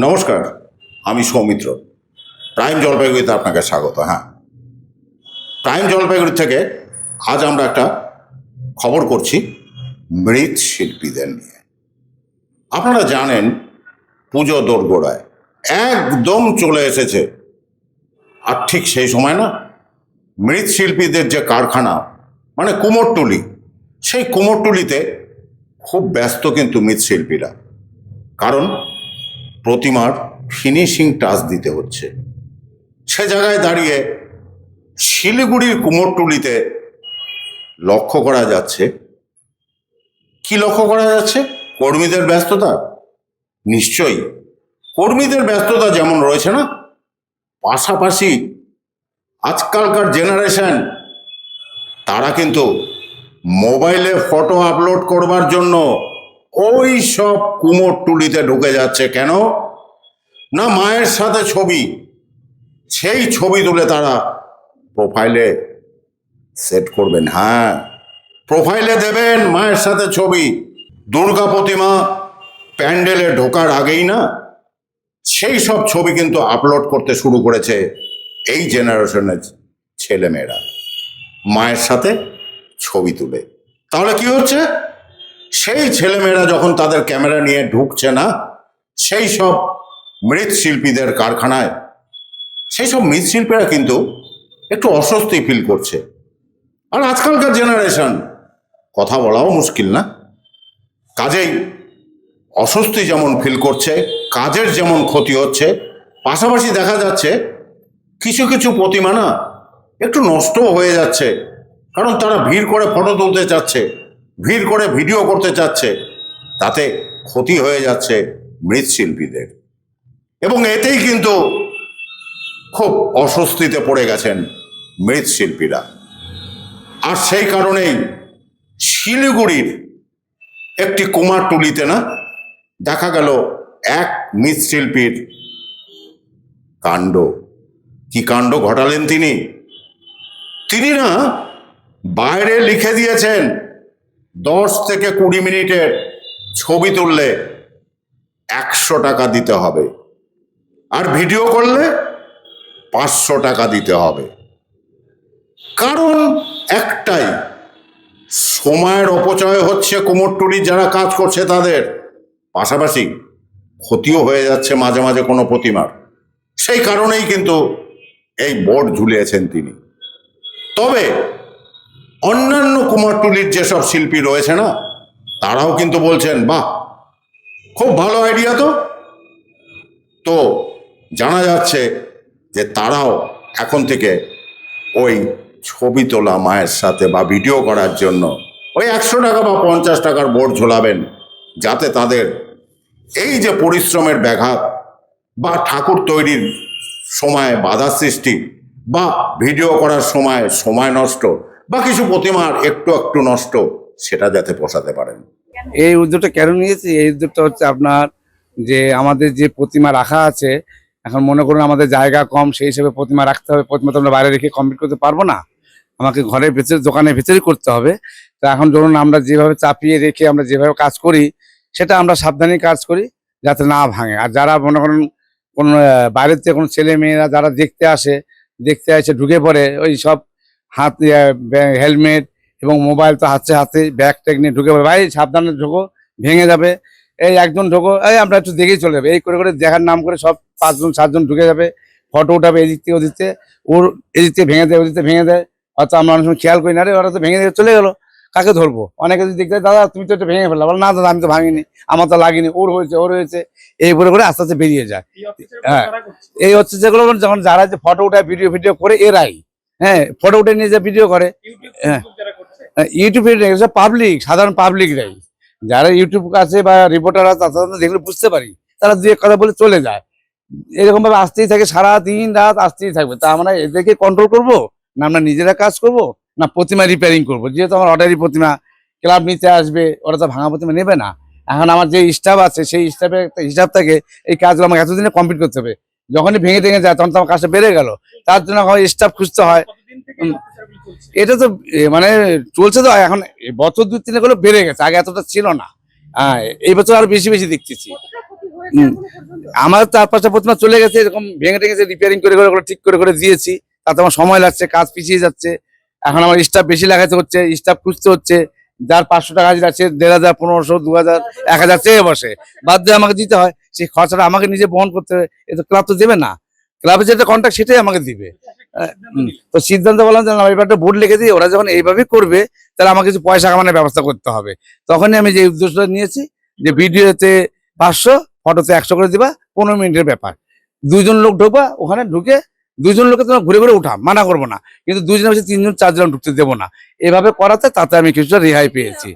নমস্কার, আমি সৌমিত্র। প্রাইম জলপাইগুড়িতে আপনাকে স্বাগত হ্যাঁ। প্রাইম জলপাইগুড়ি থেকে আজ আমরা একটা খবর করছি মৃৎ শিল্পীদের নিয়ে। আপনারা জানেন পুজো দোরগোড়ায় একদম চলে এসেছে। আর ঠিক সেই সময় না মৃৎশিল্পীদের যে কারখানা মানে কুমোরটুলি, সেই কুমোরটুলিতে খুব ব্যস্ত কিন্তু মৃৎশিল্পীরা কারণ প্রতিমার ফিনিশিং টাচ দিতে হচ্ছে। সে জায়গায় দাঁড়িয়ে শিলিগুড়ির কুমোরটুলিতে লক্ষ্য করা যাচ্ছে। কি লক্ষ্য করা যাচ্ছে? কর্মীদের ব্যস্ততা? নিশ্চয়ই। কর্মীদের ব্যস্ততা যেমন রয়েছে না, পাশাপাশি আজকালকার জেনারেশন তারা কিন্তু মোবাইলে ফটো আপলোড করবার জন্য ওই সব কুমোরটুলিতে ঢুকে যাচ্ছে কেন? না মায়ের সাথে ছবি। সেই ছবি তুলে তারা প্রোফাইলে সেট করবেন। হ্যাঁ প্রোফাইলে দেবেন মায়ের সাথে ছবি। দুর্গা প্রতিমা প্যান্ডেলে ঢোকার আগেই না, সেই সব ছবি কিন্তু আপলোড করতে শুরু করেছে এই জেনারেশনের ছেলেমেয়েরা। মায়ের সাথে ছবি তুলে। তাহলে কি হচ্ছে? সেই ছেলেমেয়েরা যখন তাদের ক্যামেরা নিয়ে ঢুকছে না, সেই সব মৃৎশিল্পীদের কারখানায়, সেই সব মৃৎশিল্পীরা কিন্তু একটু অস্বস্তি ফিল করছে। আর আজকালকার জেনারেশন কথা বলাও মুশকিল না। কাজেই অস্বস্তি যেমন ফিল করছে, কাজের যেমন ক্ষতি হচ্ছে, পাশাপাশি দেখা যাচ্ছে কিছু কিছু প্রতিমা না একটু নষ্টও হয়ে যাচ্ছে, কারণ তারা ভিড় করে ফটো তুলতে চাচ্ছে। ভিড় করে ভিডিও করতে চাচ্ছে, তাতে ক্ষতি হয়ে যাচ্ছে মৃৎশিল্পীদের। এবং এতেই কিন্তু খুব অস্বস্তিতে পড়ে গেছেন মৃৎশিল্পীরা। আর সেই কারণেই শিলিগুড়ির একটি কুমারটুলিতে না দেখা গেল এক মৃৎশিল্পীর কাণ্ড। কি কাণ্ড ঘটালেন তিনি? তিনি না বাইরে লিখে দিয়েছেন দশ থেকে কুড়ি মিনিটের ছবি তুললে একশো টাকা দিতে হবে। আর ভিডিও করলে পাঁচশো টাকা দিতে হবে। কারণ একটাই, সময়ের অপচয় হচ্ছে কুমোরটুলির যারা কাজ করছে তাদের। পাশাপাশি ক্ষতিও হয়ে যাচ্ছে মাঝে মাঝে কোনো প্রতিমার। সেই কারণেই কিন্তু এই বোর্ড ঝুলিয়েছেন তিনি। তবে অন্যান্য কুমারটুলির যেসব শিল্পী রয়েছে না, তারাও কিন্তু বলছেন, বাহ, খুব ভালো আইডিয়া তো। তো জানা যাচ্ছে যে তারাও এখন থেকে ওই ছবি তোলা মায়ের সাথে বা ভিডিও করার জন্য ওই একশো টাকা বা পঞ্চাশ টাকার বোর্ড ঝোলাবেন, যাতে তাদের এই যে পরিশ্রমের ব্যাঘাত বা ঠাকুর তৈরির সময় বাধা সৃষ্টি বা ভিডিও করার সময় সময় নষ্ট বা কিছু প্রতিমার একটু একটু নষ্ট, সেটা যাতে পোষাতে পারেন। এই উদ্যোগটা কেন নিয়েছি? এই উদ্যোগটা হচ্ছে আপনার যে আমাদের যে প্রতিমা রাখা আছে, এখন মনে করুন আমাদের জায়গা কম, সেই হিসেবে প্রতিমা রাখতে হবে। প্রতিমা তো আমরা বাইরে রেখে কমপ্লিট করতে পারব না। আমাকে ঘরের ভেতরে, দোকানের ভেতরেই করতে হবে। তা এখন ধরুন আমরা যেভাবে চাপিয়ে রেখে আমরা যেভাবে কাজ করি, সেটা আমরা সাবধানে কাজ করি, যাতে না ভাঙে। আর যারা মনে করেন কোনো বাইরের থেকে কোনো ছেলে মেয়েরা যারা দেখতে আসে দেখতে আসে ঢুকে পড়ে, ওই সব হাত হেলমেট এবং মোবাইল তো হাতে হাতে ব্যাগ ট্যাগ নিয়ে ঢুকে পড়ে। ভাই সাবধানে ঢোকো ভেঙে যাবে। এই একজন ঢোকো এই আমরা একটু দেখেই চলে যাবে। এই করে করে দেখার নাম করে সব পাঁচজন সাতজন ঢুকে যাবে। ফটো উঠাবে এদিক থেকে ওদিক থেকে। ওর এদিক থেকে ভেঙে দেয় ওদিক থেকে ভেঙে দেয়। হয়তো আমরা অনেক সময় খেয়াল করি না রে ওরা তো ভেঙে দিয়ে চলে গেলো। কাকে ধরবো? অনেকে যদি দেখতে দাদা তুমি তো এটা ভেঙে ফেললা। বলে না দাদা আমি তো ভাঙিনি। আমার তো লাগেনি। ওর হয়েছে ওর হয়েছে। এই করে করে আস্তে আস্তে বেরিয়ে যায়। হ্যাঁ। এই হচ্ছে যেগুলো যখন যারা যে ফটো উঠায় ভিডিও ভিডিও করে এরাই। হ্যাঁ ফটো উঠে নিয়ে যে ভিডিও করে। হ্যাঁ। ইউটিউবে পাবলিক সাধারণ পাবলিকরাই যারা ইউটিউব আছে বা রিপোর্টার আছে তারা দেখলে বুঝতে পারি। তারা দু এক কথা বলে চলে যায়। এরকম ভাবে আসতেই থাকে সারা দিন রাত আসতেই থাকবে। তা আমরা এদেরকে কন্ট্রোল করব? না আমরা নিজেরা কাজ করব? না প্রতিমা রিপেয়ারিং করব? যেহেতু আমার অর্ডারি প্রতিমা ক্লাব নিতে আসবে ওরা তো ভাঙা প্রতিমা নেবে না। এখন আমার যে স্টাফ আছে সেই স্টাফের একটা হিসাব থাকে এই কাজগুলো আমাকে এতদিনে কমপ্লিট করতে হবে। যখনই ভেঙে ভেঙে যায় তখন তো আমার কাজটা বেড়ে গেল। তার জন্য হয় স্টাফ খুঁজতে হয়। হুম। এটা তো এ, মানে চলছে তো এখন বছর দু তিনে গুলো বেড়ে গেছে আগে এতটা ছিল না। হ্যাঁ এই বছর আরও বেশি বেশি দেখতেছি। হুম। আমার চার পাঁচটা প্রতিমা চলে গেছে এরকম ভেঙে টেঙেছে রিপেয়ারিং করে করে ওগুলো ঠিক করে করে দিয়েছি। তাতে আমার সময় লাগছে কাজ পিছিয়ে যাচ্ছে। এখন আমার স্টাফ বেশি লাগাতে হচ্ছে স্টাফ খুঁজতে হচ্ছে। যার পাঁচশো টাকা হাজিরা আছে দেড় হাজার পনেরোশো দু হাজার এক হাজার চেয়ে বসে। বাদ দিয়ে আমাকে দিতে হয়। সেই খরচাটা আমাকে নিজে বহন করতে হবে এ তো ক্লাব তো দেবে না। ক্লাবের যেটা কন্ট্যাক্ট সেটাই আমাকে দিবে। তো সিদ্ধান্ত বললাম যে এবার একটা বোর্ড লিখে দিই, ওরা যখন এইভাবে করবে, তাহলে আমাকে কিছু পয়সা কামানোর ব্যবস্থা করতে হবে। তখনই আমি যে উদ্দেশ্যটা নিয়েছি, যে ভিডিওতে পাঁচশো, ফটোতে একশো করে দিবা, পনেরো মিনিটের ব্যাপার। দুইজন লোক ঢুকবা, ওখানে ঢুকে দুজন লোকে তোমার ঘুরে ঘুরে উঠা মানা করব না। কিন্তু দুইজনের বেশি তিনজন, চারজন ঢুকতে দেবো না। এভাবে করাতে তাতে আমি কিছুটা রেহাই পেয়েছি।